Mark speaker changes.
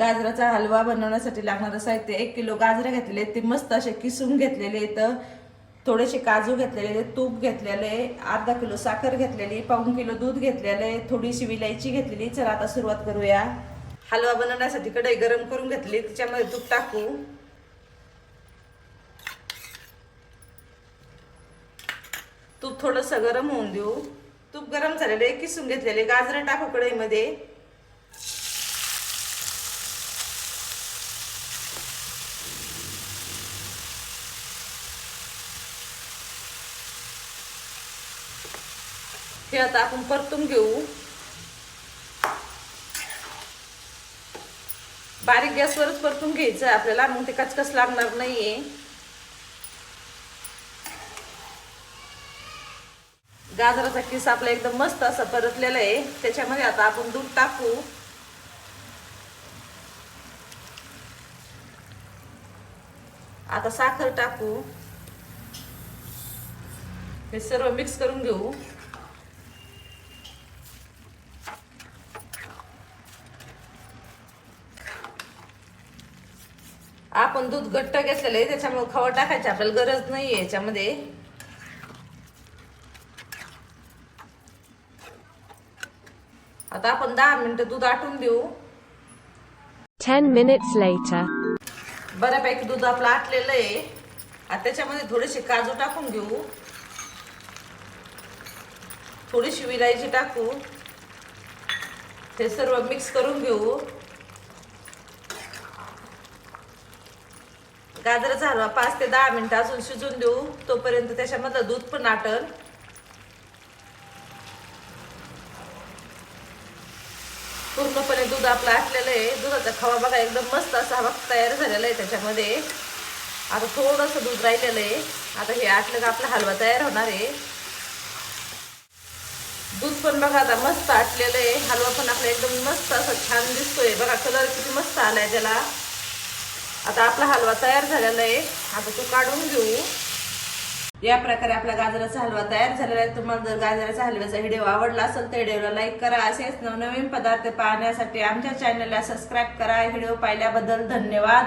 Speaker 1: गाजराचा हलवा बनवण्यासाठी लागणारं साहित्य एक किलो गाजरं घेतलेले ते मस्त असे किसून घेतलेले तर थोडेसे काजू घेतलेले तूप घेतलेले अर्धा किलो साखर घेतलेली पाऊन किलो दूध घेतलेले थोडीशी विलायची घेतलेली. चला आता सुरुवात करूया. हलवा बनवण्यासाठी कढई गरम करून घेतली त्याच्यामध्ये तूप टाकू. तूप थोडंसं गरम होऊन देऊ. तूप गरम झालेले किसून घेतलेले. गाजरं टाकू कढईमध्ये. हे आता आपण परतून घेऊ. बारीक गॅसवरच परतून घ्यायचं आहे आपल्याला मग ते कचकच लागणार नाहीये. गाजराचा किस आपला एकदम मस्त असा परतलेला आहे. त्याच्यामध्ये आता आपण दूध टाकू. आता साखर टाकू. हे सर्व मिक्स करून घेऊ. आपण दूध घट्ट घेतलेलं आहे त्याच्यामुळे खवा टाकायची आपल्याला गरज नाहीये याच्यामध्ये. आता आपण दहा मिनिटं दूध आटून देऊ.
Speaker 2: 10 minutes later.
Speaker 1: बऱ्यापैकी दूध आपलं आटलेलं आहे. आता त्याच्यामध्ये थोडेसे काजू टाकून घेऊ. थोडीशी विलायची टाकू. हे सर्व मिक्स करून घेऊ. गाजर हलवा पाच ते दहा मिनिटं अजून शिजून देऊ. तोपर्यंत त्याच्यामधलं दूध पण आटल पूर्णपणे दूध आपलं आटलेलं आहे. दुधाचा खवा बघा एकदम मस्त असा हवा तयार झालेला आहे त्याच्यामध्ये. आता थोडंसं दूध राहिलेलं आहे. आता हे आटलं का आपला हलवा तयार होणार आहे. दूध पण बघा आता मस्त आटलेलं आहे. हलवा पण आपला एकदम मस्त असं छान दिसतोय. बघा कलर किती मस्त आलाय त्याला. आता आपला हलवा तयार झालेला आहे. आता तो काढून घेऊ. या प्रकारे आपला गाजराचा हलवा तयार झालेला आहे. तुम्हाला जर गाजराचा हलव्याचा व्हिडिओ आवडला असेल तर व्हिडिओला लाईक करा. असेच नवनवीन पदार्थ पाहण्यासाठी आमच्या चॅनलला सबस्क्राईब करा. व्हिडिओ पाहिल्याबद्दल धन्यवाद.